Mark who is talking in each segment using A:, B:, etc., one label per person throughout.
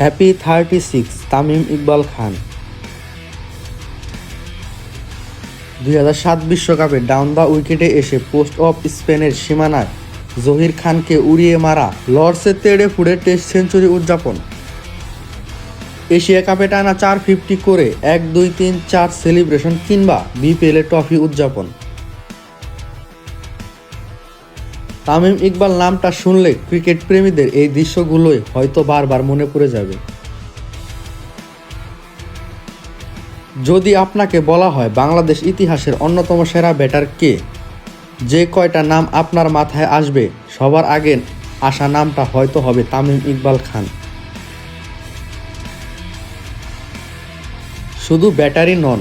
A: Happy thirty six Tamim Iqbal Khan দুই হাজার সাত বিশ্বকাপে ডাউন দ্য উইকেটে এসে পোস্ট অফ স্পেনের সীমানায় জহির খানকে উড়িয়ে মারা লর্ডসের তেড়ে ফুড়ে টেস্ট সেঞ্চুরি উদযাপন। এশিয়া কাপে টানা চার ফিফটি করে এক দুই তিন চার সেলিব্রেশন কিংবা বিপিএলে ট্রফি উদযাপন। তামিম ইকবাল নামটা শুনলে ক্রিকেট প্রেমীদের এই দৃশ্যগুলোই হয়তো বারবার মনে পড়ে যাবে। যদি আপনাকে বলা হয় বাংলাদেশ ইতিহাসের অন্যতম সেরা ব্যাটার কে, যে কয়টা নাম আপনার মাথায় আসবে, সবার আগে আসা নামটা হয়তো হবে তামিম ইকবাল খান। শুধু ব্যাটারি নন,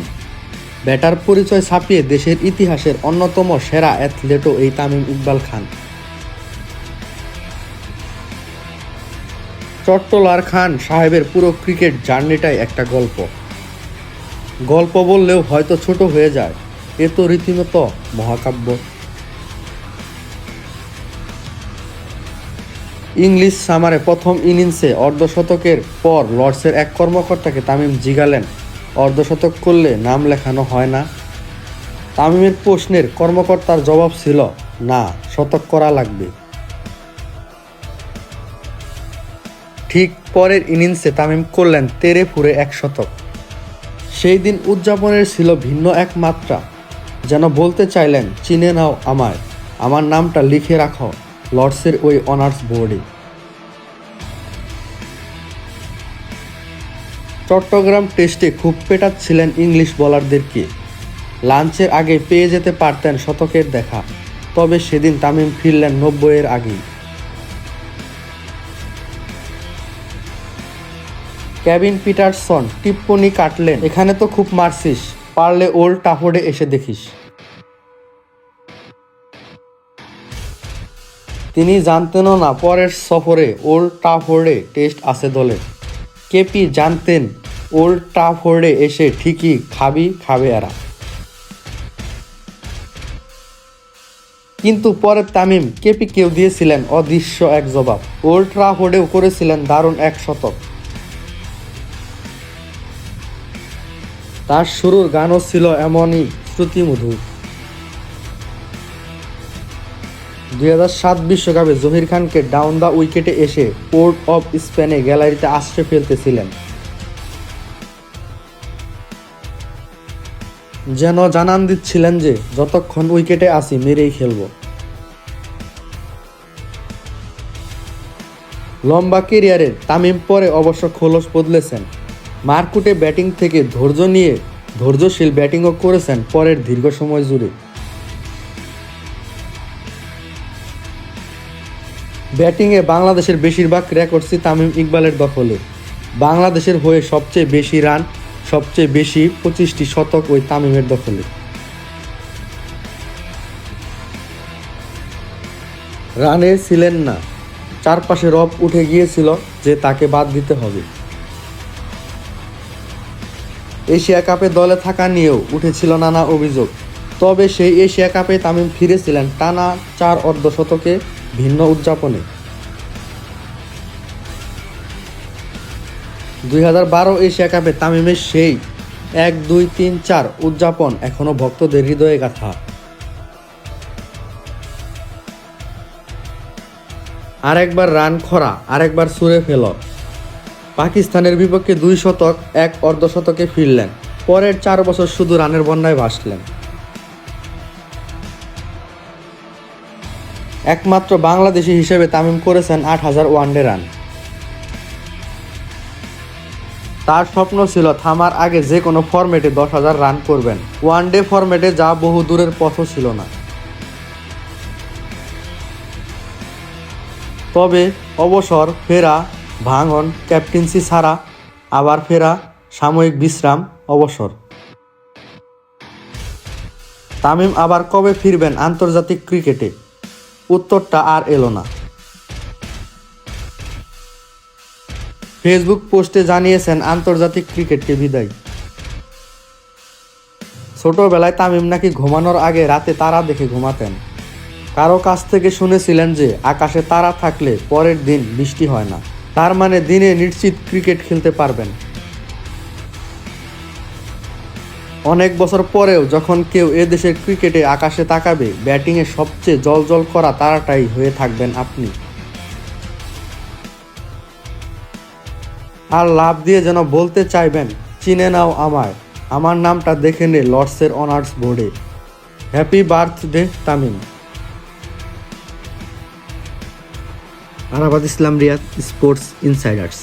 A: ব্যাটার পরিচয় ছাপিয়ে দেশের ইতিহাসের অন্যতম সেরা অ্যাথলেটও এই তামিম ইকবাল খান। চট্টলার খান সাহেবের পুরো ক্রিকেট জার্নিটাই একটা গল্প। গল্প বললেও হয়তো ছোট হয়ে যায়। এ তো রীতিমতো মহাকাব্য। ইংলিশ সামারে প্রথম ইনিংসে অর্ধশতকের পর লর্ডসের এক কর্মকর্তাকে তামিম জিগালেন। অর্ধশতক করলে নাম লেখানো হয় না। তামিমের প্রশ্নের কর্মকর্তার জবাব ছিল, না, শতক করা লাগবে। ঠিক পরের ইনিংসে তামিম করলেন তেরে ফুরে এক শতক। সেই দিন উদযাপনের ছিল ভিন্ন এক মাত্রা। যেন বলতে চাইলেন, চিনে নাও আমায়। আমার নামটা লিখে রাখো, লর্ডসের ওই অনার্স বোর্ডে। চট্টগ্রাম টেস্টে খুব পেটাচ্ছিলেন ইংলিশ বোলারদেরকে। লাঞ্চের আগে পেয়ে যেতে পারতেন শতকের দেখা, তবে সেদিন তামিম ফিরলেন নব্বইয়ের আগেই। ক্যাবিন পিটারসন টিপ্পনি কাটলেন, এখানে তো খুব মারছিস, পারলে ওল্ড টাফোর্ডে এসে দেখিস। তিনি জানতেনও না, পরের সফরে ওল্ড টাফোর্ডে টেস্ট আছে দলে কেপি জানতেন ওল্ড টাফোর্ডে এসে ঠিকই খাবি খাবে এরা। কিন্তু পরে তামিম, কেপি কেউ দিয়েছিলেন অদৃশ্য এক জবাব। ওল্ড ট্রাফোর্ডেও করেছিলেন দারুণ এক শতক। তার শুরুর গানও ছিল এমনই শ্রুতিমধুর দুই হাজার সাত বিশ্বকাপে জহির খানকে ডাউন দ্য উইকেটে এসে পোর্ট অফ স্পেনে গ্যালারিতে আশ্রে ফেলতেছিলেন। যেন জানান দিচ্ছিলেন যে, যতক্ষণ উইকেটে আসি মেরেই খেলব। লম্বা কেরিয়ারের তামিম পরে অবশ্য খোলস বদলেছেন। মারকুটে ব্যাটিং থেকে ধৈর্য নিয়ে ধৈর্যশীল ব্যাটিংও করেছেন পরের দীর্ঘ সময় জুড়ে। ব্যাটিংয়ে বাংলাদেশের বেশিরভাগ রেকর্ডসই তামিম ইকবালের দখলে। বাংলাদেশের হয়ে সবচেয়ে বেশি রান, সবচেয়ে বেশি পঁচিশটি শতক ওই তামিমের দখলে। রানে ছিলেন না। চারপাশে রব উঠে গিয়েছিল যে তাকে বাদ দিতে হবে। এশিয়া কাপে দলে থাকা নিয়েও উঠেছিল নানা অভিযোগ। তবে সেই এশিয়া কাপে তামিম ফিরেছিলেন টানা চার অর্ধশতকে ভিন্ন উদযাপনে। দুই হাজার বারো এশিয়া কাপে তামিমের সেই এক দুই তিন চার উদযাপন এখনও ভক্তদের হৃদয়ে গাথা। আরেকবার রান খরা, আরেকবার সুরে ফেল পাকিস্তানের বিপক্ষে দুই শতক, এক অর্ধশতকে ফিরলেন। পরের চার বছর শুধু রানের বন্যায় ভাসলেন। একমাত্র বাংলাদেশি হিসেবে তামিম করেছেন আট হাজার ওয়ানডে রান। তার স্বপ্ন ছিল থামার আগে যে কোনো ফরম্যাটে দশ হাজার রান করবেন। ওয়ানডে ফরম্যাটে যা বহু দূরের পথও ছিল না। তবে অবসর, ফেরা ভাঙন, ক্যাপ্টেন্সি ছাড়া আবার ফেরা সাময়িক বিশ্রাম, অবসর। তামিম আবার কবে ফিরবেন আন্তর্জাতিক ক্রিকেটে? উত্তরটা আর এলো না। ফেসবুক পোস্টে জানিয়েছেন, আন্তর্জাতিক ক্রিকেটকে বিদায়। ছোটবেলায় তামিম নাকি ঘুমানোর আগে রাতে তারা দেখে ঘুমাতেন। কারও কাছ থেকে শুনেছিলেন যে, আকাশে তারা থাকলে পরের দিন বৃষ্টি হয় না। তার মানে দিনে নিশ্চিত ক্রিকেট খেলতে পারবেন। অনেক বছর পরেও যখন কেউ এ দেশের ক্রিকেটে আকাশে তাকাবে, ব্যাটিংয়ে সবচেয়ে জল করা তারাটাই হয়ে থাকবেন আপনি। আর লাভ দিয়ে যেন বলতে চাইবেন, চিনে নাও আমায়। আমার নামটা দেখে নে লর্ডসের অনার্স বোর্ডে। Happy birthday, Tamim. আরাবাদ Islam Riyad sports insiders.